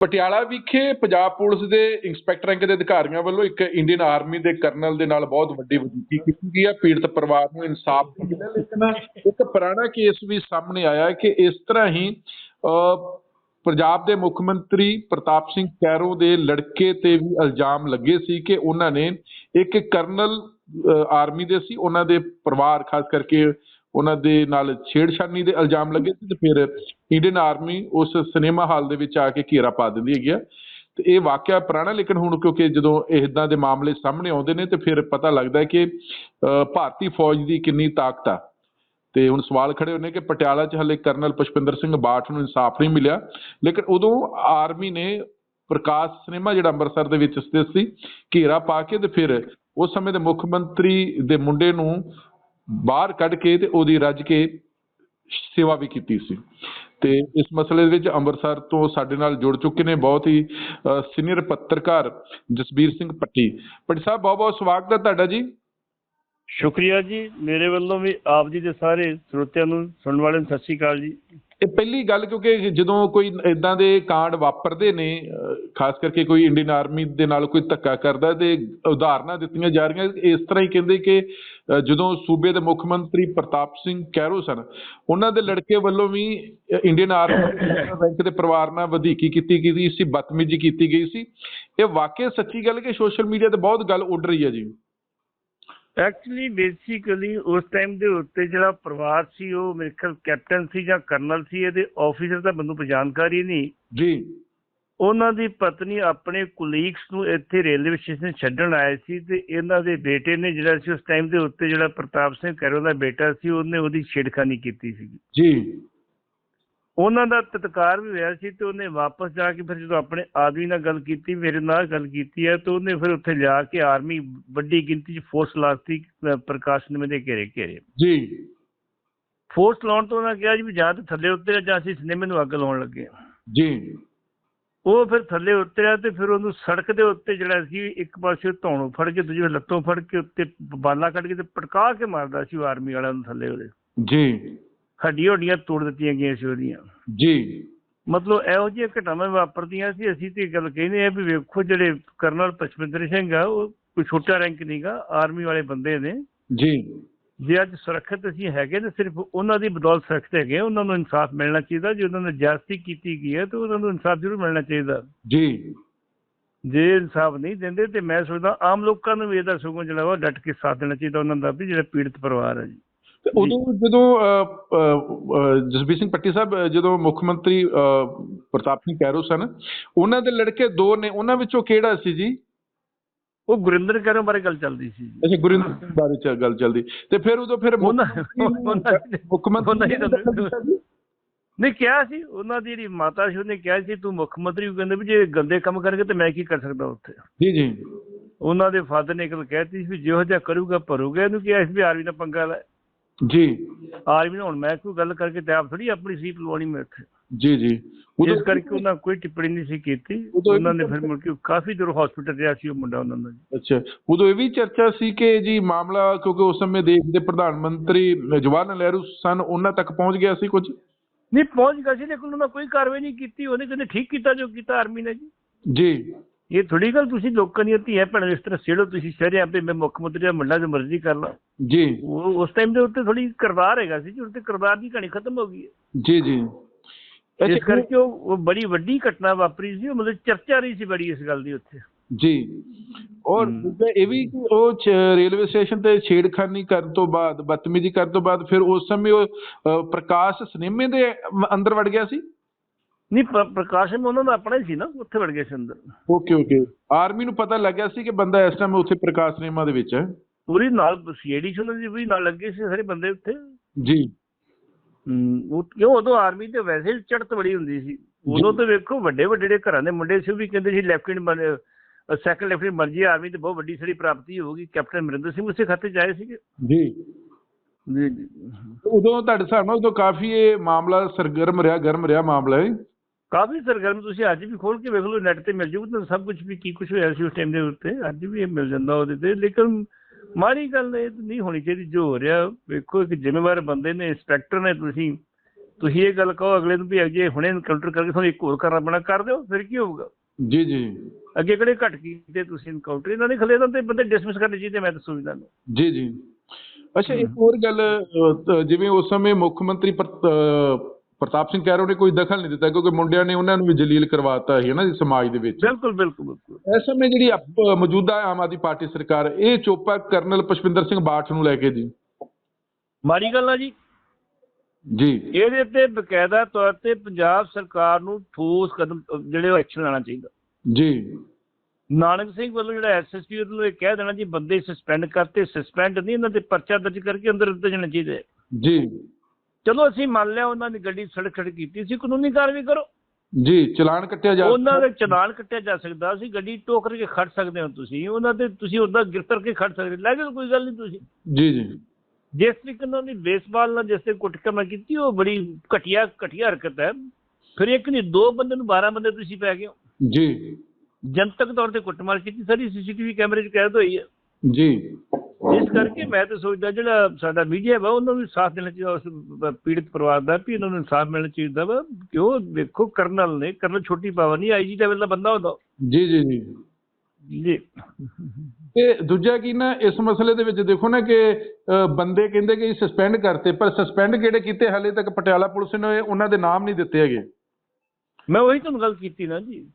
ਪਟਿਆਲਾ ਵਿਖੇ ਪੰਜਾਬ ਪੁਲਿਸ ਦੇ inspector rank ਦੇ ਅਧਿਕਾਰੀਆਂ ਵੱਲੋਂ ਇੱਕ ਇੰਡੀਅਨ ਆਰਮੀ ਦੇ ਕਰਨਲ ਦੇ ਨਾਲ ਬਹੁਤ ਵੱਡੀ ਵਧੀਕੀ ਕੀਤੀ ਗਈ ਹੈ। ਪੀੜਤ ਪਰਿਵਾਰ ਨੂੰ ਇਨਸਾਫ ਮਿਲਿਆ ਲੇਕਿਨ ਇੱਕ ਪੁਰਾਣਾ ਕੇਸ ਵੀ ਸਾਹਮਣੇ ਆਇਆ ਕਿ ਇਸ ਤਰ੍ਹਾਂ ਹੀ ਅਹ, ਪੰਜਾਬ ਦੇ ਮੁੱਖ ਮੰਤਰੀ ਪ੍ਰਤਾਪ ਸਿੰਘ ਕੈਰੋ ਦੇ ਲੜਕੇ ਤੇ ਵੀ ਇਲਜ਼ਾਮ ਲੱਗੇ ਸੀ ਕਿ ਉਹਨਾਂ ਨੇ ਇੱਕ ਕਰਨਲ ਅਹ, ਆਰਮੀ ਦੇ ਸੀ ਉਹਨਾਂ ਦੇ ਪਰਿਵਾਰ ਖਾਸ ਕਰਕੇ ਉਹਨਾਂ ਦੇ ਨਾਲ ਛੇੜਛਾਨੀ ਦੇ ਇਲਜ਼ਾਮ ਲੱਗੇ ਸੀ ਤੇ ਫਿਰ ਇੰਡੀਅਨ ਆਰਮੀ ਉਸ ਸਿਨੇਮਾ ਹਾਲ ਦੇ ਵਿੱਚ ਆ ਕੇ ਘੇਰਾ ਪਾ ਦਿੰਦੀ ਹੈਗੀ ਆ। ਤੇ ਇਹ ਵਾਕਿਆ ਪੁਰਾਣਾ ਲੇਕਿਨ ਹੁਣ ਕਿਉਂਕਿ ਜਦੋਂ ਇਦਾਂ ਦੇ ਮਾਮਲੇ ਸਾਹਮਣੇ ਆਉਂਦੇ ਨੇ ਤੇ ਫਿਰ ਪਤਾ ਲੱਗਦਾ ਹੈ ਕਿ ਭਾਰਤੀ ਫੌਜ ਦੀ ਕਿੰਨੀ ਤਾਕਤ ਆ। ਤੇ ਹੁਣ ਸਵਾਲ ਖੜੇ ਹੋਏ ਨੇ ਕਿ ਪਟਿਆਲਾ 'ਚ ਹਲੇ ਕਰਨਲ ਪੁਸ਼ਪਿੰਦਰ ਸਿੰਘ ਬਾਠ ਨੂੰ ਇਨਸਾਫ ਨਹੀਂ ਮਿਲਿਆ। ਲੇਕਿਨ ਉਦੋਂ ਆਰਮੀ ਨੇ ਪ੍ਰਕਾਸ਼ ਸਿਨੇਮਾ ਜਿਹੜਾ ਅੰਮ੍ਰਿਤਸਰ ਦੇ ਵਿੱਚ ਸਥਿਤ ਸੀ, ਘੇਰਾ ਪਾ ਕੇ ਤੇ ਫਿਰ ਉਸ ਸਮੇਂ ਦੇ ਮੁੱਖ ਮੰਤਰੀ ਦੇ ਮੁੰਡੇ ਨੂੰ ਬਾਹਰ ਕੱਢ ਕੇ ਤੇ ਉਹਦੀ ਰੱਜ ਕੇ ਸੇਵਾ ਵੀ ਕੀਤੀ ਸੀ। ਤੇ ਇਸ ਮਸਲੇ ਦੇ ਵਿੱਚ ਅੰਮ੍ਰਿਤਸਰ ਤੋਂ ਸਾਡੇ ਨਾਲ ਜੁੜ ਚੁੱਕੇ ਨੇ ਬਹੁਤ ਹੀ ਸੀਨੀਅਰ ਪੱਤਰਕਾਰ ਜਸਬੀਰ ਸਿੰਘ ਪੱਟੀ। ਪੱਟੀ ਸਾਹਿਬ, ਬਹੁਤ ਬਹੁਤ ਸਵਾਗਤ ਹੈ ਤੁਹਾਡਾ ਜੀ। ਸ਼ੁਕਰੀਆ ਜੀ। ਮੇਰੇ ਵੱਲੋਂ ਵੀ ਆਪ ਜੀ ਦੇ ਸਾਰੇ ਸਰੋਤਿਆਂ ਨੂੰ ਸੁਣਨ ਵਾਲਿਆਂ ਨੂੰ ਸਤਿ ਸ਼੍ਰੀ ਅਕਾਲ ਜੀ। ਇਹ ਪਹਿਲੀ ਗੱਲ ਕਿਉਂਕਿ ਜਦੋਂ ਕੋਈ ਇਦਾਂ ਦੇ ਕਾਂਡ ਵਾਪਰਦੇ ਨੇ ਖਾਸ ਕਰਕੇ ਕੋਈ ਇੰਡੀਅਨ ਆਰਮੀ ਦੇ ਨਾਲ ਕੋਈ ਧੱਕਾ ਕਰਦਾ ਤੇ ਉਦਾਹਰਨਾਂ ਦਿੱਤੀਆਂ ਜਾ ਰਹੀਆਂ, ਇਸ ਤਰ੍ਹਾਂ ਹੀ ਕਹਿੰਦੇ ਕਿ ਜਦੋਂ ਸੂਬੇ ਦੇ ਮੁੱਖ ਮੰਤਰੀ ਪ੍ਰਤਾਪ ਸਿੰਘ ਕੈਰੋ ਸਨ, ਉਹਨਾਂ ਦੇ ਲੜਕੇ ਵੱਲੋਂ ਵੀ ਇੰਡੀਅਨ ਆਰਮੀ ਰੈਂਕ ਦੇ ਪਰਿਵਾਰ ਨਾਲ ਵਧੀਕੀ ਕੀਤੀ ਗਈ ਸੀ ਬਦਤਮੀਜ਼ੀ ਕੀਤੀ ਗਈ ਸੀ। ਇਹ ਵਾਕਿਆ ਸੱਚੀ ਗੱਲ ਕਿ ਸੋਸ਼ਲ ਮੀਡੀਆ ਤੇ ਬਹੁਤ ਗੱਲ ਉੱਡ ਰਹੀ ਹੈ ਜੀ। ਐਕਚੁਅਲੀ ਬੇਸਿਕਲੀ ਉਸ ਟਾਈਮ ਦੇ ਉੱਤੇ ਜਿਹੜਾ ਪਰਿਵਾਰ ਸੀ ਉਹ ਮੇਰੇ ਖਿਆਲ ਕੈਪਟਨ ਸੀ ਜਾਂ ਕਰਨਲ ਸੀ ਇਹਦੇ ਆਫੀਸਰ ਦਾ ਮੈਨੂੰ ਜਾਣਕਾਰੀ ਨਹੀਂ। ਜੀ। ਉਹਨਾਂ ਦੀ ਪਤਨੀ ਆਪਣੇ ਕੁਲੀਗਸ ਨੂੰ ਇੱਥੇ ਰੇਲਵੇ ਸਟੇਸ਼ਨ ਛੱਡਣ ਆਏ ਸੀ ਤੇ ਇਹਨਾਂ ਦੇ ਬੇਟੇ ਨੇ ਜਿਹੜਾ ਸੀ ਉਸ ਟਾਈਮ ਦੇ ਉੱਤੇ ਜਿਹੜਾ ਪ੍ਰਤਾਪ ਸਿੰਘ ਕੈਰੋ ਦਾ ਬੇਟਾ ਸੀ ਉਹਨੇ ਉਹਦੀ ਛੇੜਖਾਨੀ ਕੀਤੀ ਸੀ ਜੀ। ਉਹਨਾਂ ਦਾ ਤਤਕਾਰ ਵੀ ਹੋਇਆ ਸੀ ਤੇ ਉਹਨੇ ਵਾਪਸ ਜਾ ਕੇ ਫਿਰ ਜਦੋਂ ਆਪਣੇ ਆਦਮੀ ਨਾਲ ਗੱਲ ਕੀਤੀ ਮੇਰੇ ਨਾਲ ਗੱਲ ਕੀਤੀ ਹੈ ਤੇ ਉਹਨੇ ਫਿਰ ਉੱਥੇ ਜਾ ਕੇ ਆਰਮੀ ਵੱਡੀ ਗਿਣਤੀ 'ਚ ਫੋਰਸ ਲਾਤੀ ਪ੍ਰਕਾਸ਼ ਨਿਮੇ ਦੇ ਘੇਰੇ ਘੇਰੇ। ਜੀ। ਫੋਰਸ ਲਾਉਣ ਤੋਂ ਉਹਨਾਂ ਕਿਹਾ ਜੀ ਵੀ ਜਾਂ ਤੇ ਥੱਲੇ ਉਤਰਿਆ ਜਾਂ ਅਸੀਂ ਸਿਨੇਮੇ ਨੂੰ ਅੱਗ ਲਾਉਣ ਲੱਗੇ। ਜੀ। ਉਹ ਫਿਰ ਥੱਲੇ ਉਤਰਿਆ ਤੇ ਫਿਰ ਉਹਨੂੰ ਸੜਕ ਦੇ ਉੱਤੇ ਜਿਹੜਾ ਸੀ ਇੱਕ ਪਾਸੇ ਧੌਣੋਂ ਫੜ ਕੇ ਦੂਜੇ ਲੱਤੋਂ ਫੜ ਕੇ ਉੱਤੇ ਬਾਲਾ ਕੱਢ ਕੇ ਤੇ ਪਟਕਾ ਕੇ ਮਾਰਦਾ ਸੀ ਉਹ ਆਰਮੀ ਵਾਲਿਆਂ ਨੂੰ ਥੱਲੇ ਉਹਦੇ ਜੀ। ਹੱਡੀਆਂ ਹੱਡੀਆਂ ਤੋੜ ਦਿੱਤੀਆਂ ਗਈਆਂ ਸੀ ਉਹਦੀਆਂ। ਜੀ। ਮਤਲਬ ਇਹੋ ਜਿਹੀਆਂ ਘਟਨਾਵਾਂ ਵਾਪਰਦੀਆਂ ਸੀ ਅਸੀਂ ਤੇ ਗੱਲ ਕਹਿੰਦੇ ਆ ਵੀ ਵੇਖੋ ਜਿਹੜੇ ਕਰਨਲ ਪਚਵਿੰਦਰ ਸਿੰਘ ਆ ਉਹ ਕੋਈ ਛੋਟਾ ਰੈਂਕ ਨਹੀਂਗਾ ਆਰਮੀ ਵਾਲੇ ਬੰਦੇ ਨੇ। ਜੀ। ਜੇ ਅੱਜ ਸੁਰੱਖਿਅਤ ਅਸੀਂ ਹੈਗੇ ਤੇ ਸਿਰਫ ਉਹਨਾਂ ਦੀ ਬਦੌਲਤ ਸੁਰੱਖਿਅਤ ਹੈਗੇ ਉਹਨਾਂ ਨੂੰ ਇਨਸਾਫ ਮਿਲਣਾ ਚਾਹੀਦਾ ਜੇ ਉਹਨਾਂ ਨੇ ਜ਼ਿਆਦਤੀ ਕੀਤੀ ਗਈ ਹੈ ਤੇ ਉਹਨਾਂ ਨੂੰ ਇਨਸਾਫ ਜ਼ਰੂਰ ਮਿਲਣਾ ਚਾਹੀਦਾ। ਜੀ। ਜੇ ਇਨਸਾਫ ਨਹੀਂ ਦਿੰਦੇ ਤੇ ਮੈਂ ਸੋਚਦਾ ਆਮ ਲੋਕਾਂ ਨੂੰ ਵੀ ਇਹਦਾ ਸਗੋਂ ਜਿਹੜਾ ਵਾ ਡਟ ਕੇ ਸਾਥ ਦੇਣਾ ਚਾਹੀਦਾ ਉਹਨਾਂ ਦਾ ਵੀ ਜਿਹੜਾ ਪੀੜਤ ਪਰਿਵਾਰ ਹੈ ਜੀ। ਤੇ ਉਦੋਂ ਜਦੋਂ ਜਸਬੀਰ ਸਿੰਘ ਪੱਟੀ ਸਾਹਿਬ ਜਦੋਂ ਮੁੱਖ ਮੰਤਰੀ ਪ੍ਰਤਾਪ ਸਿੰਘ ਕੈਰੋ ਸਨ ਉਹਨਾਂ ਦੇ ਲੜਕੇ ਦੋ ਨੇ ਉਹਨਾਂ ਵਿੱਚੋਂ ਕਿਹੜਾ ਸੀ ਜੀ? ਉਹ ਗੁਰਿੰਦਰ ਕੈਰੋਂ ਬਾਰੇ ਗੱਲ ਚੱਲਦੀ ਸੀ ਅੱਛਾ ਗੁਰਿੰਦਰ ਸਿੰਘ ਬਾਰੇ ਚ ਗੱਲ ਚੱਲਦੀ। ਤੇ ਫਿਰ ਉਦੋਂ ਫਿਰ ਮੁੱਖ ਮੰਤਰੀ? ਨਹੀਂ ਕਿਹਾ ਸੀ ਉਹਨਾਂ ਦੀ ਜਿਹੜੀ ਮਾਤਾ ਸੀ ਉਹਨੇ ਕਿਹਾ ਸੀ ਤੂੰ ਮੁੱਖ ਮੰਤਰੀ ਨੂੰ ਕਹਿੰਦੇ ਵੀ ਜੇ ਗੰਦੇ ਕੰਮ ਕਰਨਗੇ ਤੇ ਮੈਂ ਕੀ ਕਰ ਸਕਦਾ ਉੱਥੇ? ਜੀ ਜੀ। ਉਹਨਾਂ ਦੇ ਫਾਦਰ ਨੇ ਇੱਕ ਗੱਲ ਕਹਿਤੀ ਸੀ ਵੀ ਜਿਹੋ ਜਿਹਾ ਕਰੂਗਾ ਭਰੂਗਾ। ਇਹਨੂੰ ਕਿਹਾ ਸੀ ਵੀ ਆਰਮੀ ਨਾਲ ਪੰਗਾ ਲੈ। ਜੀ। ਆਰਮੀ ਹੁਣ ਮੈਂ ਕੋਈ ਗੱਲ ਕਰਕੇ ਤੇ ਆਪ ਥੋੜੀ ਆਪਣੀ ਸੀਪ ਲਵਾਉਣੀ ਮੈਂ ਇੱਥੇ ਜੀ ਜੀ। ਇਸ ਕਰਕੇ ਉਹਨਾਂ ਕੋਈ ਟਿੱਪਣੀ ਨਹੀਂ ਸੀ ਕੀਤੀ। ਉਹਨਾਂ ਨੇ ਫਿਰ ਮੁੜ ਕੇ ਕਾਫੀ ਦੂਰ ਹਸਪੀਟਲ ਰਿਹਾ ਸੀ ਉਹ ਮੁੰਡਾ ਉਹਨਾਂ ਦਾ ਅੱਛਾ। ਉਦੋਂ ਇਹ ਵੀ ਚਰਚਾ ਸੀ ਕਿ ਜੀ ਮਾਮਲਾ ਕਿਉਂਕਿ ਉਸ ਸਮੇਂ ਦੇਸ਼ ਦੇ ਪ੍ਰਧਾਨ ਮੰਤਰੀ ਜਵਾਹਰ ਲਾਲ ਨਹਿਰੂ ਸਨ ਉਹਨਾਂ ਤੱਕ ਪਹੁੰਚ ਗਿਆ ਸੀ ਕੁਝ? ਨਹੀਂ ਪਹੁੰਚ ਗਿਆ ਸੀ ਲੇਕਿਨ ਉਹਨਾਂ ਕੋਈ ਕਾਰਵਾਈ ਨਹੀਂ ਕੀਤੀ। ਉਹਨੇ ਕਹਿੰਦੇ ਠੀਕ ਕੀਤਾ ਜੋ ਕੀਤਾ ਆਰਮੀ ਨੇ ਜੀ। ਜੀ। ਇਹ ਥੋੜੀ ਗੱਲ ਤੁਸੀਂ ਲੋਕਾਂ ਦੀਆਂ ਧੀਆਂ ਭੈਣਾਂ ਇਸ ਤਰ੍ਹਾਂ ਛੇੜੋ ਤੁਸੀਂ ਸ਼ਹਿਰੇ ਆਪੇ ਮੈਂ ਮੁੱਖ ਮੰਤਰੀ ਦਾ ਮੁੰਡਾ ਜੋ ਮਰਜ਼ੀ ਕਰ ਲਾ। ਜੀ। ਉਹ ਉਸ ਟਾਈਮ ਦੇ ਉੱਤੇ ਥੋੜੀ ਕਿਰਦਾਰ ਹੈਗਾ ਸੀ ਜੀ ਉੱਤੇ ਕਿਰਦਾਰ ਦੀ ਕਹਾਣੀ ਖਤਮ ਹੋ ਗਈ ਹੈ। ਜੀ ਜੀ। ਇਸ ਕਰਕੇ ਉਹ ਬੜੀ ਵੱਡੀ ਘਟਨਾ ਵਾਪਰੀ ਸੀ ਉਹ ਮਤਲਬ ਚਰਚਾ ਰਹੀ ਸੀ ਬੜੀ ਇਸ ਗੱਲ ਦੀ ਉੱਥੇ। ਜੀ। ਔਰ ਇਹ ਵੀ ਕਿ ਉਹ ਰੇਲਵੇ ਸਟੇਸ਼ਨ ਤੇ ਛੇੜਖਾਨੀ ਕਰਨ ਤੋਂ ਬਾਅਦ ਬਦਤਮੀਜ਼ੀ ਕਰਨ ਤੋਂ ਬਾਅਦ ਫਿਰ ਉਸ ਸਮੇਂ ਉਹ ਪ੍ਰਕਾਸ਼ ਸਿਨੇਮੇ ਦੇ ਅੰਦਰ ਵੜ ਗਿਆ ਸੀ? ਨਹੀਂ ਪ- ਪ੍ਰਕਾਸ਼ ਮੈਂ ਉਹਨਾਂ ਦਾ ਆਪਣਾ ਹੀ ਸੀ ਨਾ ਉੱਥੇ ਵੜ ਗਏ ਸੀ ਅੰਦਰ। ਓਕੇ ਓਕੇ ਆਰਮੀ ਨੂੰ ਪਤਾ ਲੱਗਿਆ ਸੀ ਕਿ ਬੰਦਾ ਇਸ ਟਾਈਮ ਉੱਥੇ ਪ੍ਰਕਾਸ਼ ਸਿਨੇਮਾ ਦੇ ਵਿੱਚ ਹੈ। ਪੂਰੀ ਨਾਲ ਸੀਆਈਡੀ ਸੀ ਉਹਨਾਂ ਦੀ ਵੀ ਨਾਲ ਲੱਗੇ ਸੀ ਸਾਰੇ ਬੰਦੇ ਉੱਥੇ। ਜੀ। ਉਹ ਕਿਉਂ ਉਦੋਂ ਆਰਮੀ ਤੇ ਵੈਸੇ ਹੀ ਚੜਤ ਬੜੀ ਹੁੰਦੀ ਸੀ। ਉਦੋਂ ਤੇ ਵੇਖੋ ਵੱਡੇ ਵੱਡੇ ਜਿਹੜੇ ਘਰਾਂ ਦੇ ਮੁੰਡੇ ਸੀ ਉਹ ਵੀ ਕਹਿੰਦੇ ਸੀ ਲੈਫਟੀਨੈਂਟ ਬਣ ਸੈਕੰਡ ਲੈਫਟੀਨੈਂਟ ਬਣ ਜੀ ਆਰਮੀ ਤੇ ਬਹੁਤ ਵੱਡੀ ਸਾਡੀ ਪ੍ਰਾਪਤੀ ਹੋਊਗੀ। ਕੈਪਟਨ ਅਮਰਿੰਦਰ ਸਿੰਘ ਉਸੇ ਖਾਤੇ 'ਚ ਆਏ ਸੀਗੇ। ਜੀ ਜੀ। ਉਦੋਂ ਤੁਹਾਡੇ ਹਿਸਾਬ ਨਾਲ ਉਦੋਂ ਕਾਫੀ ਇਹ ਮਾਮਲਾ ਸਰਗਰਮ ਰਿਹਾ ਗਰਮ ਰਿਹਾ ਮਾਮਲਾ ਇਹ? ਕਾਫੀ ਸਰਗਰਮ ਤੁਸੀਂ ਅੱਜ ਵੀ ਖੋਲ ਕੇ ਵੇਖ ਲਓ ਨੈਟ ਤੇ ਮਿਲ ਜੂ ਤੁਹਾਨੂੰ ਸਭ ਕੁਝ ਵੀ ਕੀ ਕੁਝ ਹੋਇਆ ਸੀ ਉਸ ਟਾਈਮ ਦੇ ਉੱਤੇ ਅੱਜ ਵੀ ਇਹ ਮਿਲ ਜਾਂਦਾ ਉਹਦੇ ਤੇ ਲੇਕਿਨ ਮਾੜੀ ਗੱਲ ਇਹ ਨਹੀਂ ਹੋਣੀ ਚਾਹੀਦੀ ਜੋ ਹੋ ਰਿਹਾ ਵੇਖੋ ਇੱਕ ਜ਼ਿੰਮੇਵਾਰ ਬੰਦੇ ਨੇ ਇੰਸਪੈਕਟਰ ਨੇ ਤੁਸੀਂ ਤੁਸੀਂ ਇਹ ਗੱਲ ਕਹੋ ਅਗਲੇ ਨੂੰ ਵੀ ਜੇ ਹੁਣੇ ਇਨਕਾਊਂਟਰ ਕਰਕੇ ਤੁਹਾਨੂੰ ਇੱਕ ਹੋਰ ਕਰਨਾ ਪੈਣਾ ਕਰ ਦਿਓ ਫਿਰ ਕੀ ਹੋਊਗਾ? ਜੀ ਜੀ। ਅੱਗੇ ਕਿਹੜੇ ਘਟ ਕੀਤੇ ਤੁਸੀਂ ਇਨਕਾਊਂਟਰ ਇਹਨਾਂ ਨੇ ਖਲੇ ਤਾਂ ਤੇ ਬੰਦੇ ਡਿਸਮਿਸ ਕਰਨੇ ਚਾਹੀਦੇ ਮੈਂ ਤਾਂ ਸੋਚਦਾ ਨੂੰ। ਜੀ ਜੀ। ਅੱਛਾ ਇੱਕ ਹੋਰ ਗੱਲ ਜਿਵੇਂ ਉਸ ਸਮੇਂ ਮੁੱਖ ਮੰਤਰੀ ਪ੍ਰਤਾਪ ਸਿੰਘ ਕੈਰੋ ਨੇ ਕੋਈ ਦਖਲ ਨਹੀਂ ਦਿੱਤਾ ਕਿਉਂਕਿ ਮੁੰਡਿਆਂ ਨੇ ਉਹਨਾਂ ਨੂੰ ਵੀ ਜਲੀਲ ਕਰਵਾਤਾ ਹੈ ਨਾ ਸਮਾਜ ਦੇ ਵਿੱਚ। ਬਿਲਕੁਲ ਬਿਲਕੁਲ ਬਿਲਕੁਲ। ਇਸ ਸਮੇਂ ਜਿਹੜੀ ਮੌਜੂਦਾ ਆਮ ਆਦਮੀ ਪਾਰਟੀ ਸਰਕਾਰ ਇਹ ਚੋਪਾ ਕਰਨਲ ਪੁਸ਼ਪਿੰਦਰ ਸਿੰਘ ਬਾਠ ਨੂੰ ਲੈ ਕੇ ਜੀ। ਮਾੜੀ ਗੱਲ ਆ ਜੀ। ਜੀ। ਇਹਦੇ ਤੇ ਬਕਾਇਦਾ ਤੌਰ ਤੇ ਪੰਜਾਬ ਸਰਕਾਰ ਨੂੰ ਠੋਸ ਕਦਮ ਜਿਹੜੇ ਉਹ ਐਕਸ਼ਨ ਲੈਣਾ ਚਾਹੀਦਾ। ਜੀ। ਨਾਨਕ ਸਿੰਘ ਵੱਲੋਂ ਜਿਹੜਾ ਐਸਐਸਪੀ ਵੱਲੋਂ ਇਹ ਕਹਿ ਦੇਣਾ ਜੀ ਬੰਦੇ ਸਸਪੈਂਡ ਕਰਤੇ ਸਸਪੈਂਡ ਨਹੀਂ ਇਹਨਾਂ ਤੇ ਪਰਚਾ ਦਰਜ ਕਰਕੇ ਅੰਦਰ ਦਿੱਤੇ ਜਾਣੇ ਚਾਹੀਦੇ। ਜੀ। ਚਲੋ ਅਸੀਂ ਮੰਨ ਲਿਆ ਉਹਨਾਂ ਦੀ ਗੱਡੀ ਸੜਕ ਖੜ ਕੀਤੀ ਸੀ ਕਾਨੂੰਨੀ ਕਾਰਵਾਈ ਕਰੋ। ਜੀ ਚਲਾਨ ਕੱਟਿਆ ਜਾ ਉਹਨਾਂ ਦੇ ਚਲਾਨ ਕੱਟਿਆ ਜਾ ਸਕਦਾ ਸੀ ਗੱਡੀ ਟੋਕ ਕੇ ਖੜ ਸਕਦੇ ਹੋ ਤੁਸੀਂ ਉਹਨਾਂ ਤੇ ਤੁਸੀਂ ਉਹਦਾ ਗ੍ਰਿਫਤਾਰ ਕੇ ਖੜ ਸਕਦੇ ਲੈ ਜਾਓ ਕੋਈ ਗੱਲ ਨਹੀਂ ਤੁਸੀਂ। ਜੀ ਜੀ। ਜਿਸ ਤਰੀਕੇ ਨਾਲ ਉਹਨੇ ਬੇਸਬਾਲ ਨਾਲ ਜਿਸ ਤੇ ਕੁੱਟਕਮਾ ਕੀਤੀ ਉਹ ਬੜੀ ਘਟੀਆ ਘਟੀਆ ਹਰਕਤ ਹੈ। ਫਿਰ ਇੱਕ ਨਹੀਂ ਦੋ ਬੰਦੇ ਨੂੰ 12 ਬੰਦੇ ਤੁਸੀਂ ਪੈ ਗਏ ਹੋ। ਜੀ। ਜਨਤਕ ਤੌਰ ਤੇ ਕੁੱਟਮਾਰ ਕੀਤੀ ਸਾਰੀ ਸੀਸੀਟੀਵੀ ਕੈਮਰੇ 'ਚ ਕੈਦ ਹੋਈ ਹੈ। ਜੀ। ਇਸ ਕਰਕੇ ਮੈਂ ਤਾਂ ਸੋਚਦਾ ਜਿਹੜਾ ਸਾਡਾ ਮੀਡੀਆ ਵਾ ਉਹਨਾਂ ਨੂੰ ਵੀ ਸਾਥ ਦੇਣਾ ਚਾਹੀਦਾ ਉਸ ਪੀੜਤ ਪਰਿਵਾਰ ਦਾ ਵੀ ਇਹਨਾਂ ਨੂੰ ਇਨਸਾਫ ਮਿਲਣਾ ਚਾਹੀਦਾ ਵਾ ਕਿਉਂ ਵੇਖੋ ਕਰਨਲ ਨੇ ਕਰਨਲ ਛੋਟੀ ਪਾਵਰ ਨਹੀਂ ਆਈਜੀ ਲੈਵਲ ਦਾ ਬੰਦਾ ਹੁੰਦਾ ਜੀ ਜੀ ਜੀ। ਜੀ। ਤੇ ਦੂਜਾ ਕੀ ਨਾ ਇਸ ਮਸਲੇ ਦੇ ਵਿੱਚ ਦੇਖੋ ਨਾ ਕਿ ਬੰਦੇ ਕਹਿੰਦੇ ਕਿ ਸਸਪੈਂਡ ਕਰਤੇ ਪਰ ਸਸਪੈਂਡ ਕਿਹੜੇ ਕੀਤੇ ਹਾਲੇ ਤੱਕ ਪਟਿਆਲਾ ਪੁਲਿਸ ਨੇ ਉਹਨਾਂ ਦੇ ਨਾਮ ਨਹੀਂ ਦਿੱਤੇ ਹੈਗੇ। ਮੈਂ ਉਹੀ ਤੁਹਾਨੂੰ ਗੱਲ ਕੀਤੀ ਨਾ ਜੀ।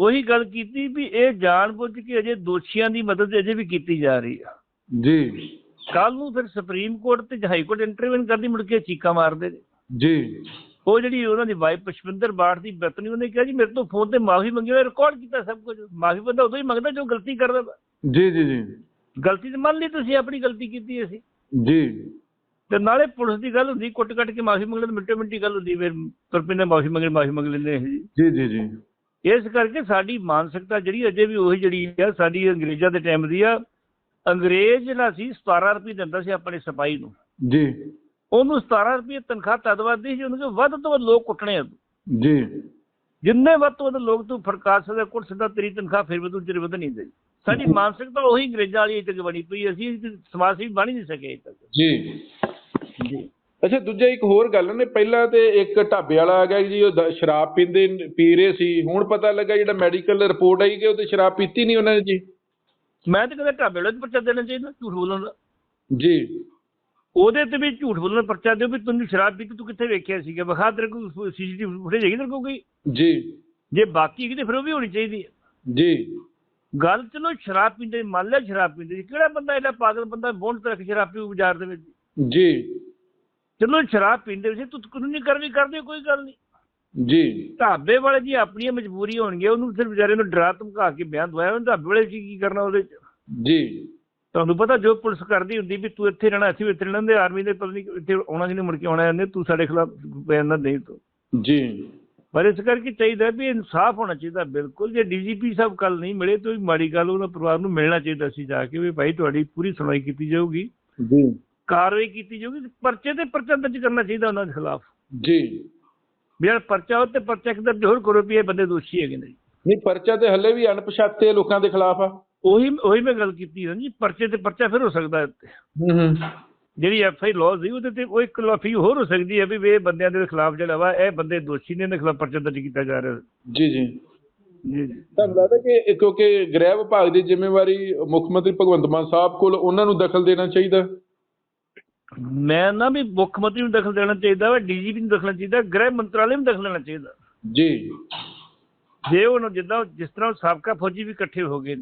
ਉਹੀ ਗੱਲ ਕੀਤੀ ਵੀ ਇਹ ਜਾਣਬੁੱਝ ਕੇ ਅਜੇ ਦੋਸ਼ੀਆਂ ਦੀ ਮਦਦ ਅਜੇ ਵੀ ਕੀਤੀ ਜਾ ਰਹੀ ਆ। ਜੀ। ਕੱਲ ਨੂੰ ਫਿਰ ਸੁਪਰੀਮ ਕੋਰਟ ਤੇ ਹਾਈ ਕੋਰਟ ਇੰਟਰਵਿਊ ਕਰਦੀ ਮੁੜ ਕੇ ਚੀਕਾਂ ਮਾਰਦੇ ਨੇ। ਜੀ। ਉਹ ਜਿਹੜੀ ਉਹਨਾਂ ਦੀ ਵਾਈਫ ਪੁਸ਼ਪਿੰਦਰ ਬਾਠ ਦੀ ਪਤਨੀ ਉਹਨੇ ਕਿਹਾ ਜੀ ਮੇਰੇ ਤੋਂ ਫੋਨ ਤੇ ਮਾਫੀ ਮੰਗੀ ਮੈਂ ਰਿਕਾਰਡ ਕੀਤਾ ਸਭ ਕੁਝ। ਮਾਫੀ ਬੰਦਾ ਉਦੋਂ ਹੀ ਮੰਗਦਾ ਜੋ ਗਲਤੀ ਕਰਦਾ। ਜੀ ਜੀ ਜੀ। ਗਲਤੀ ਤੇ ਮੰਨ ਲਈ ਤੁਸੀਂ ਆਪਣੀ ਗਲਤੀ ਕੀਤੀ ਅਸੀਂ। ਜੀ। ਤੇ ਨਾਲੇ ਪੁਲਿਸ ਦੀ ਗੱਲ ਹੁੰਦੀ ਕੁੱਟ ਕੱਟ ਕੇ ਮਾਫੀ ਮੰਗਣ ਦੀ ਮਿੰਟੋ ਮਿੰਟੀ ਗੱਲ ਹੁੰਦੀ ਫਿਰ ਤੁਰਪਿੰਦੇ ਮਾਫੀ ਮੰਗਣ ਮਾਫੀ ਮੰਗ ਲੈਂਦੇ ਜੀ ਜੀ ਜੀ। ਇਸ ਕਰਕੇ ਸਾਡੀ ਮਾਨਸਿਕਤਾ ਜਿਹੜੀ ਅਜੇ ਵੀ ਉਹੀ ਜਿਹੜੀ ਆ ਸਾਡੀ ਅੰਗਰੇਜ਼ਾਂ ਦੇ ਟਾਈਮ ਦੀ ਆ ਅੰਗਰੇਜ਼ ਜਿਹੜਾ ਸੀ 17 ਰੁਪਏ ਦਿੰਦਾ ਸੀ ਆਪਣੇ ਸਿਪਾਹੀ ਨੂੰ। ਜੀ। ਉਹਨੂੰ 17 ਰੁਪਏ ਤਨਖਾਹ ਤਦ ਵੱਧਦੀ ਸੀ ਉਹਨੂੰ ਕਿ ਵੱਧ ਤੋਂ ਵੱਧ ਲੋਕ ਕੁੱਟਣੇ ਆ। ਜੀ। ਜਿੰਨੇ ਵੱਧ ਤੋਂ ਵੱਧ ਲੋਕ ਤੂੰ ਫੜਕਾ ਸਕਦਾ ਕੁੱਟ ਸਕਦਾ ਤੇਰੀ ਤਨਖਾਹ ਫਿਰ ਵੀ ਤੂੰ ਚਿਰ ਵਧ ਨਹੀਂ ਦੇ ਸਾਡੀ ਮਾਨਸਿਕਤਾ ਉਹੀ ਅੰਗਰੇਜ਼ਾਂ ਵਾਲੀ ਤੱਕ ਬਣੀ ਪਈ ਅਸੀਂ ਸਮਾਜ ਸੇਵੀ ਬਣ ਨਹੀਂ ਸਕੇ ਅਜੇ ਤੱਕ ਜੀ। ਜੀ। ਅੱਛਾ ਦੂਜਾ ਇੱਕ ਹੋਰ ਗੱਲ ਨੇ ਪਹਿਲਾਂ ਤੇ ਇੱਕ ਢਾਬੇ ਵਾਲਾ ਆ ਗਿਆ ਜੀ ਉਹ ਸ਼ਰਾਬ ਪੀਂਦੇ ਪੀ ਰਹੇ ਸੀ। ਹੁਣ ਪਤਾ ਲੱਗਾ ਜਿਹੜਾ ਮੈਡੀਕਲ ਰਿਪੋਰਟ ਆਈ ਕਿ ਉਹ ਤੇ ਸ਼ਰਾਬ ਪੀਤੀ ਨਹੀਂ ਉਹਨਾਂ ਨੇ ਜੀ। ਮੈਂ ਤਾਂ ਕਹਿੰਦਾ ਢਾਬੇ ਵਾਲੇ ਨੂੰ ਪਰਚਾ ਦੇਣਾ ਚਾਹੀਦਾ ਝੂਠ ਬੋਲਣ ਦਾ। ਜੀ। ਉਹਦੇ ਤੇ ਵੀ ਝੂਠ ਬੋਲਣ ਦਾ ਪਰਚਾ ਦਿਓ ਵੀ ਤੈਨੂੰ ਸ਼ਰਾਬ ਪੀਤੀ ਤੂੰ ਕਿੱਥੇ ਵੇਖਿਆ ਸੀਗਾ? ਵਿਖਾ ਤੇਰੇ ਕੋਲ ਸੀਸੀਟੀਵੀ ਫੁਟੇਜ ਹੈਗੀ ਤੇਰੇ ਕੋਲ ਕੋਈ? ਜੀ। ਜੇ ਬਾਕੀ ਹੈਗੀ ਤੇ ਫਿਰ ਉਹ ਵੀ ਹੋਣੀ ਚਾਹੀਦੀ ਹੈ। ਜੀ। ਗੱਲ ਚਲੋ ਸ਼ਰਾਬ ਪੀਂਦੇ ਮੰਨ ਲਿਆ ਸ਼ਰਾਬ ਪੀਂਦੇ ਕਿਹੜਾ ਬੰਦਾ ਐਡਾ ਪਾਗਲ ਬੰਦਾ ਬੋਂਡ ਤੇ ਰੱਖ ਸ਼ਰਾਬ ਪੀਊ ਬਾਜ਼ਾਰ ਦੇ ਵਿੱਚ? ਜੀ। ਚਲੋ ਸ਼ਰਾਬ ਪੀਂਦੇ ਸੀ ਤੂੰ ਕਾਨੂੰਨੀ ਕਾਰਵਾਈ ਕਰਦੇ ਕੋਈ ਗੱਲ ਨਹੀਂ। ਜੀ। ਢਾਬੇ ਵਾਲੇ ਜੀ ਆਪਣੀਆਂ ਮਜਬੂਰੀ ਹੋਣਗੀਆਂ ਉਹਨੂੰ ਫਿਰ ਵਿਚਾਰੇ ਨੂੰ ਡਰਾ ਧਮਕਾ ਕੇ ਬਿਆਨ ਦਵਾਇਆ ਉਹਨੂੰ ਢਾਬੇ ਵਾਲੇ ਜੀ ਕੀ ਕਰਨਾ ਉਹਦੇ ਚ? ਜੀ। ਤੁਹਾਨੂੰ ਪਤਾ ਜੋ ਪੁਲਿਸ ਕਰਦੀ ਹੁੰਦੀ ਵੀ ਤੂੰ ਇੱਥੇ ਰਹਿਣਾ ਅਸੀਂ ਇੱਥੇ ਰਹਿਣਾ ਦੇ ਆਰਮੀ ਦੇ ਪਤਾ ਨਹੀਂ ਇੱਥੇ ਆਉਣਾ ਕਿ ਨਹੀਂ ਮੁੜ ਕੇ ਆਉਣਾ ਇਹਨੇ ਤੂੰ ਸਾਡੇ ਖਿਲਾਫ ਬਿਆਨ ਨਾ ਦੇ ਤੂੰ। ਜੀ। ਪਰ ਇਸ ਕਰਕੇ ਚਾਹੀਦਾ ਵੀ ਇਨਸਾਫ ਹੋਣਾ ਚਾਹੀਦਾ ਬਿਲਕੁਲ। ਜੇ ਡੀਜੀਪੀ ਸਾਹਿਬ ਕੱਲ ਨਹੀਂ ਮਿਲੇ ਤਾਂ ਮਾੜੀ ਗੱਲ ਉਹਨਾਂ ਪਰਿਵਾਰ ਨੂੰ ਮਿਲਣਾ ਚਾਹੀਦਾ ਸੀ ਜਾ ਕੇ ਵੀ ਭਾਈ ਤੁਹਾਡੀ ਪੂਰੀ ਸੁਣਵਾਈ ਕੀਤੀ ਜਾਊਗੀ। ਜੀ। ਕਾਰਵਾਈ ਕੀਤੀ ਜਾਊਗੀ ਤੇ ਪਰਚੇ ਤੇ ਪਰਚਾ ਦਰਜ ਕਰਨਾ ਚਾਹੀਦਾ ਉਹਨਾਂ ਦੇ ਖਿਲਾਫ। ਜੀ। ਵੀ ਯਾਰ ਪਰਚਾ ਉੱਤੇ ਪਰਚਾ ਇੱਕ ਦਰਜ ਹੋਰ ਕਰੋ ਵੀ ਇਹ ਬੰਦੇ ਦੋਸ਼ੀ ਹੈਗੇ ਨੇ। ਨਹੀਂ ਪਰਚਾ ਤੇ ਹੱਲੇ ਵੀ ਅਣਪਛਾਤੇ ਲੋਕਾਂ ਦੇ ਖਿਲਾਫ ਆ। ਉਹੀ ਉਹੀ ਮੈਂ ਗੱਲ ਕੀਤੀ ਨਾ ਜੀ ਪਰਚੇ ਤੇ ਪਰਚਾ ਫਿਰ ਹੋ ਸਕਦਾ ਹੈ। ਹੂੰ ਹੂੰ। ਜਿਹੜੀ ਐਫ ਆਈ ਲਾਅ ਸੀ ਉਹਦੇ ਤੇ ਉਹ ਇੱਕ ਲਾਫੀ ਹੋਰ ਹੋ ਸਕਦੀ ਹੈ ਵੀ ਇਹ ਬੰਦਿਆਂ ਦੇ ਖਿਲਾਫ ਜਿਹੜਾ ਵਾ ਇਹ ਬੰਦੇ ਦੋਸ਼ੀ ਨੇ ਇਹਨਾਂ ਖਿਲਾਫ ਪਰਚਾ ਦਰਜ ਕੀਤਾ ਜਾ ਰਿਹਾ। ਜੀ ਜੀ। ਤੁਹਾਨੂੰ ਲੱਗਦਾ ਕਿ ਕਿਉਂਕਿ ਗ੍ਰਹਿ ਵਿਭਾਗ ਦੀ ਜ਼ਿੰਮੇਵਾਰੀ ਮੁੱਖ ਮੰਤਰੀ ਭਗਵੰਤ ਮਾਨ ਸਾਹਿਬ ਕੋਲ ਉਹਨਾਂ ਨੂੰ ਦਖਲ ਦੇਣਾ ਚਾਹੀਦਾ। ਮੈਂ ਨਾ ਵੀ ਮੁੱਖ ਮੰਤਰੀ ਨੂੰ ਦਖਲ ਦੇਣਾ ਚਾਹੀਦਾ ਵਾ ਡੀਜੀਪੀ ਨੂੰ ਦਖਲ ਚਾਹੀਦਾ ਗ੍ਰਹਿ ਮੰਤਰਾਲੇ ਨੂੰ ਦਖਲ ਦੇਣਾ ਚਾਹੀਦਾ। ਜੀ। ਜੇ ਹੁਣ ਜਿੱਦਾਂ ਜਿਸ ਤਰ੍ਹਾਂ ਸਾਬਕਾ ਫੌਜੀ ਵੀ ਇਕੱਠੇ ਹੋ ਗਏ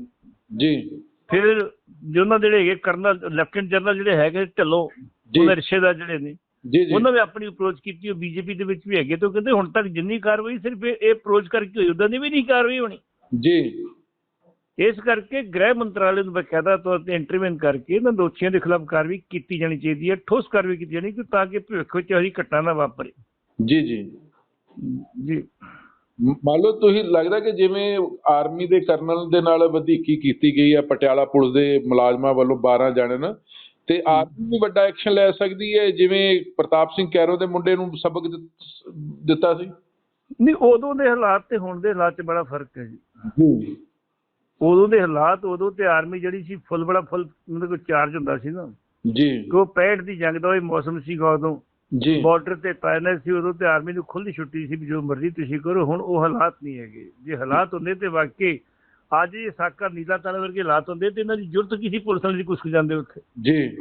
ਜੀ। ਫਿਰ ਜੋ ਉਹਨਾਂ ਜਿਹੜੇ ਹੈਗੇ ਕਰਨਲ ਲੈਫਟੀਨੈਂਟ ਜਨਰਲ ਜਿਹੜੇ ਹੈਗੇ ਢਿੱਲੋਂ ਜੀ। ਉਹਨਾਂ ਰਿਸ਼ਤੇਦਾਰ ਜਿਹੜੇ ਨੇ ਜੀ ਜੀ। ਉਹਨਾਂ ਨੇ ਆਪਣੀ ਅਪਰੋਚ ਕੀਤੀ ਉਹ ਬੀਜੇਪੀ ਦੇ ਵਿੱਚ ਵੀ ਹੈਗੇ ਤੇ ਉਹ ਕਹਿੰਦੇ ਹੁਣ ਤੱਕ ਜਿੰਨੀ ਕਾਰਵਾਈ ਸਿਰਫ ਇਹ ਇਹ ਅਪਰੋਚ ਕਰਕੇ ਹੋਈ ਉਦਾਂ ਦੀ ਵੀ ਨਹੀਂ ਕਾਰਵਾਈ ਹੋਣੀ। ਜੀ। ਇਸ ਕਰਕੇ ਗ੍ਰਹਿ ਮੰਤਰਾਲੇ ਨੂੰ ਬਕਾਇਦਾ ਤੌਰ ਤੇ ਇੰਟਰਵੈਨ ਕਰਕੇ ਇਹਨਾਂ ਦੋਸ਼ੀਆਂ ਦੇ ਖਿਲਾਫ ਕਾਰਵਾਈ ਕੀਤੀ ਜਾਣੀ ਚਾਹੀਦੀ ਹੈ ਠੋਸ ਕਾਰਵਾਈ ਕੀਤੀ ਜਾਣੀ ਕਿ ਤਾਂ ਕਿ ਭਵਿੱਖ ਵਿੱਚ ਇਹੋ ਘਟਨਾ ਨਾ ਵਾਪਰੇ। ਜੀ ਜੀ। ਜੀ। ਮੰਨ ਲਓ ਤੁਸੀਂ ਲੱਗਦਾ ਕਿ ਜਿਵੇਂ ਆਰਮੀ ਦੇ ਕਰਨਲ ਦੇ ਨਾਲ ਵਧੀਕੀ ਕੀਤੀ ਗਈ ਆ ਪਟਿਆਲਾ ਪੁਲਿਸ ਦੇ ਮੁਲਾਜ਼ਮਾਂ ਵੱਲੋਂ 12 ਜਣੇ ਨਾ ਤੇ ਆਰਮੀ ਵੀ ਵੱਡਾ ਐਕਸ਼ਨ ਲੈ ਸਕਦੀ ਹੈ ਜਿਵੇਂ ਪ੍ਰਤਾਪ ਸਿੰਘ ਕੈਰੋ ਦੇ ਮੁੰਡੇ ਨੂੰ ਸਬਕ ਦਿੱਤਾ ਸੀ? ਨਹੀਂ ਉਦੋਂ ਦੇ ਹਾਲਾਤ ਤੇ ਹੁਣ ਦੇ ਹਾਲਾਤ 'ਚ ਬੜਾ ਫ਼ਰਕ ਹੈ ਜੀ। ਜੀ ਉਦੋਂ ਦੇ ਹਾਲਾਤ ਉਦੋਂ ਤੇ ਆਰਮੀ ਜਿਹੜੀ ਸੀ ਫੁੱਲ ਬੜਾ ਫੁੱਲ ਉਹਦੇ ਕੋਲ ਚਾਰਜ ਹੁੰਦਾ ਸੀ ਨਾ। ਜੀ। ਕਿ ਉਹ 65 ਦੀ ਜੰਗ ਦਾ ਉਹ ਮੌਸਮ ਸੀਗਾ ਉਦੋਂ। ਜੀ। ਬਾਰਡਰ ਤੇ ਤਾਇਨਾਤ ਸੀ ਉਦੋਂ ਤੇ ਆਰਮੀ ਨੂੰ ਖੁੱਲ੍ਹ ਛੁੱਟੀ ਸੀ ਵੀ ਜੋ ਮਰਜ਼ੀ ਤੁਸੀਂ ਕਰੋ ਹੁਣ ਉਹ ਹਾਲਾਤ ਨਹੀਂ ਹੈਗੇ। ਜੇ ਹਾਲਾਤ ਹੁੰਦੇ ਤੇ ਵਾਕਈ ਅੱਜ ਇਹ ਸਾਕਾ ਨੀਲਾ ਤਾਰਾ ਵਰਗੇ ਹਾਲਾਤ ਹੁੰਦੇ ਤੇ ਇਹਨਾਂ ਦੀ ਜ਼ਰੂਰਤ ਕੀ ਸੀ ਪੁਲਿਸ ਵਾਲੇ ਦੀ ਕੁਸਕ ਜਾਂਦੇ ਉੱਥੇ? ਜੀ।